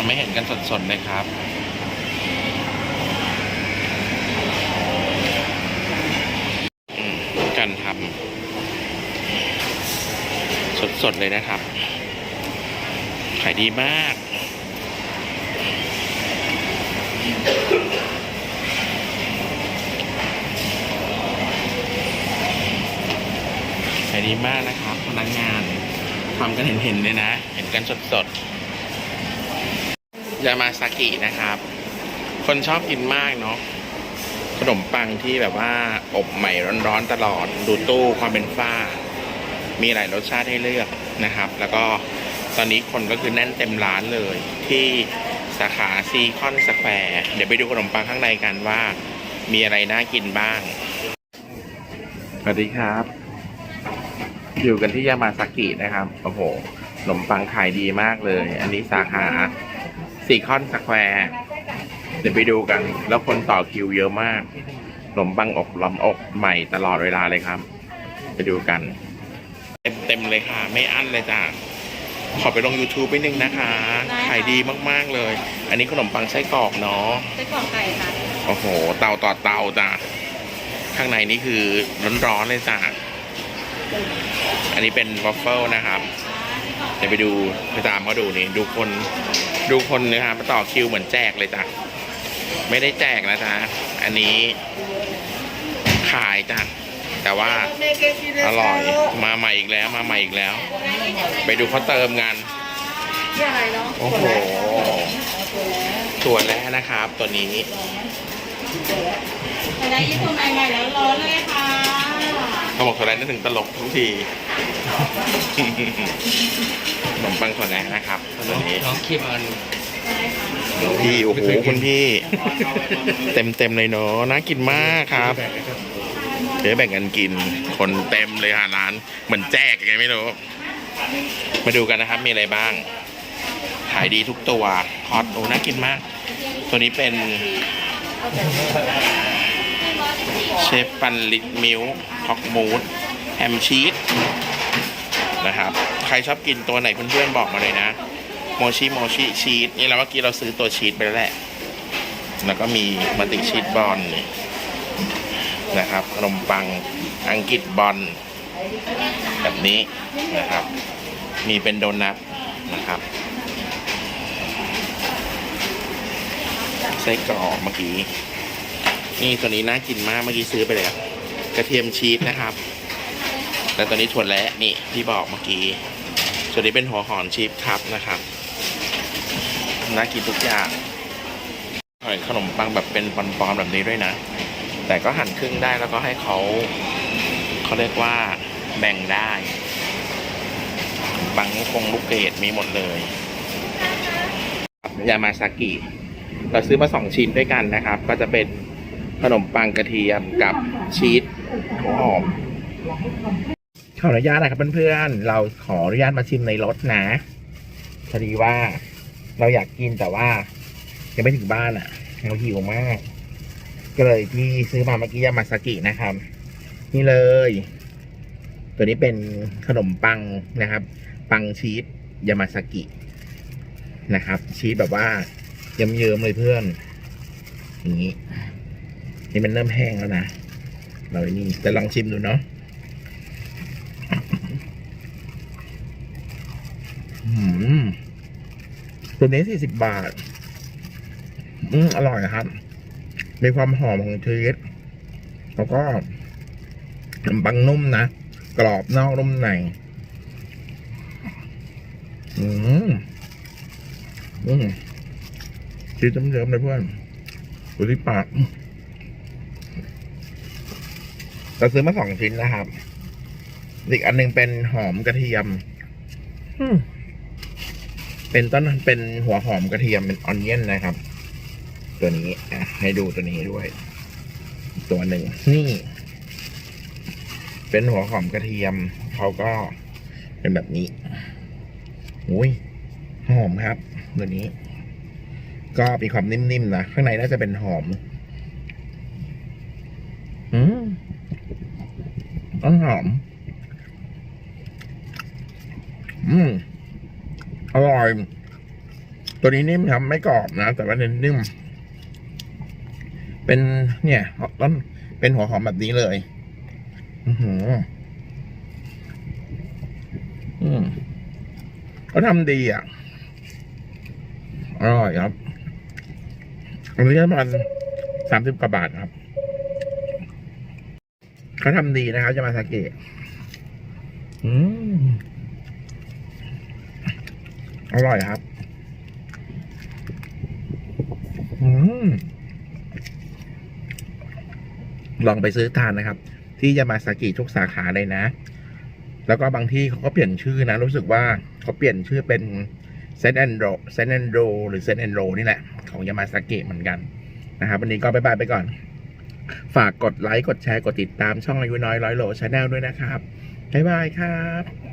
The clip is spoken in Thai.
ทำให้เห็นกันสดๆเลยครับ การทำสดๆเลยนะครับ ขายดีมากขายดีมากนะครับพนักงานทำกันเห็นๆเลยนะ เห็นกันสดๆ ยามาซากินะครับ คนชอบกินมากเนาะขนมปังที่แบบว่าอบใหม่ร้อนๆตลอด ดูตู้ความเป็นฝ้า มีหลายรสชาติให้เลือกนะครับ แล้วก็ตอนนี้คนก็คือแน่นเต็มร้านเลยที่สาขาซีคอนสแควร์เดี๋ยวไปดูขนมปังข้างในกันว่า มีอะไรน่ากินบ้าง สวัสดีครับ อยู่กันที่ยามาซากินะครับ โอ้โหขนมปังขายดีมากเลย อันนี้สาขา ซีคอนสแควร์เดี๋ยวไปดูกัน แล้วคนต่อคิวเยอะมากขนมปังอบล้อมอกใหม่ตลอดเวลาเลยครับ ไปดูกัน เต็มเต็มๆเลยค่ะ ไม่อั้นเลยจ้ะขอไปลง YouTube ไปนึงนะคะได้ค่ะขายดีมากๆเลย อันนี้ขนมปังไส้กรอกเนาะไส้กรอกไก่ค่ะโอ้โห เตาต่อเตาจ้ะข้างในนี่คือร้อนๆเลยจ้ะอันนี้เป็นวอฟเฟิลนะครับเดี๋ยวไปดูไปตามเขาดูนี่ดูคน ดูคนนะครับมาต่อคิวเหมือนแจกเลยจ้ะ ไม่ได้แจกนะจ๊ะ อันนี้ ขายจ้ะ แต่ว่าอร่อย มาใหม่อีกแล้ว มาใหม่อีกแล้ว ไปดูเขาเติมงานโอ้โหส่วแล้วนะครับ ตัวนี้แต่ได้ยี่ปุ่นใหม่ๆแล้วร้อน เลยค่ะเขาบอกถั่วแดงนึกถึงตลกทุกทีขนมปังถั่วแดงนะครับตัวนี้น้องคิมอันพี่โอ้โหคุณพี่ เต็มเต็มๆเลยเนาะน่ากินมากครับเดี๋ยวแบ่งกันกิน คนเต็มเลยค่ะร้าน เหมือนแจกยังไงไม่รู้ มาดูกันนะครับ มีอะไรบ้าง ขายดีทุกตัวฮอตโอ้น่ากินมาก ตัวนี้เป็น เชฟปันลิกมิล ฮอกมูดแฮมชีสนะครับ ใครชอบกินตัวไหนเพื่อนๆบอกมาเลยนะ โมชิโมชิชีสนี่เราเมื่อกี้เราซื้อตัวชีสไปแล้วแหละ แล้วก็มีมัติชีสบอลนี่นะครับขนมปังอังกฤษบอลแบบนี้นะครับ มีเป็นโดนัทนะครับไส้กรอกเมื่อกี้ นี่ตัวนี้น่ากินมากเมื่อกี้ซื้อไปแล้ว กระเทียมชีสนะครับแล้วตัวนี้ถั่วและนี่ที่บอกเมื่อกี้ ส่วนนี้เป็นหัวหอมชีสครับนะครับน่ากินทุกอย่างขนมปังแบบเป็นปอนๆแบบนี้ด้วยนะ แต่ก็หั่นครึ่งได้แล้วก็ให้เขาเขาเรียกว่าแบ่งได้บางคงลูกเกดมีหมดเลยยามาซากิเราซื้อมาสองชิ้นด้วยกันนะครับ ก็จะเป็น ขนมปังกระเทียมกับชีสหัวหอม ขออนุญาตนะครับเพื่อนๆ เราขออนุญาตมาชิมในรถนะพอดีว่าเราอยากกินแต่ว่ายังไม่ถึงบ้านอะ่ะเราหิวมาก ก็เลยที่ซื้อมาเมื่อกี้ยามาซากินะครับ นี่เลย ตัวนี้เป็นขนมปังนะครับ ปังชีสยามาซากินะครับ ชีสแบบว่าเยิ้มๆเลยเพื่อนอย่างนี้ นี่มันเริ่มแห้งแล้วนะ เรานี่จะลองชิมดูเนาะตัวนี้สี่สิบบาท อืมอร่อยครับ มีความหอมของชีสแล้วก็ขนมปังนุ่มนะ กรอบนอกนุ่มใน อืม อืมชีสเยิ้มๆเลยเพื่อนดูที่ปาก เราซื้อมาสองชิ้นนะครับ อีกอันหนึงเป็นหอมกระเทียมอืมเป็นต้นเป็นหัวหอมกระเทียมเป็นออนเนียนนะครับ ตัวนี้อะให้ดูตัวนี้ด้วยอีกตัวหนึ่งนี่ เป็นหัวหอมกระเทียมเขาก็เป็นแบบนี้อุ้ยหอมครับ ตัวนี้ ก็มีความนิ่มๆนะข้างในน่าจะเป็นหอม อืม ต้นหอม อืม อร่อย ตัวนี้นิ่มครับไม่กรอบนะ แต่ว่าเน้นนิ่ม เป็นเนี่ยต้นเป็นหัวหอมแบบนี้เลย อือหืออืมเขาทำดีอะ อร่อยครับอันนี้ประมาณสามสิบกว่าบาทครับ เขาทำดีนะครับจะมาสาเกะอืมอร่อยครับ อืม ลองไปซื้อทานนะครับ ที่ยามาสากิทุกสาขาเลยนะ แล้วก็บางที่เขาก็เปลี่ยนชื่อนะ รู้สึกว่าเขาเปลี่ยนชื่อเป็นเซนแอนโรเซนแอนโรหรือเซนแอนโรนี่แหละ ของยามาสากิเหมือนกันนะครับ วันนี้ก็บ๊ายบายไปก่อน ฝากกดไลค์ กดแชร์ กดติดตามช่องอายุน้อยร้อยโลชาแนลด้วยนะครับ บ๊ายบายครับ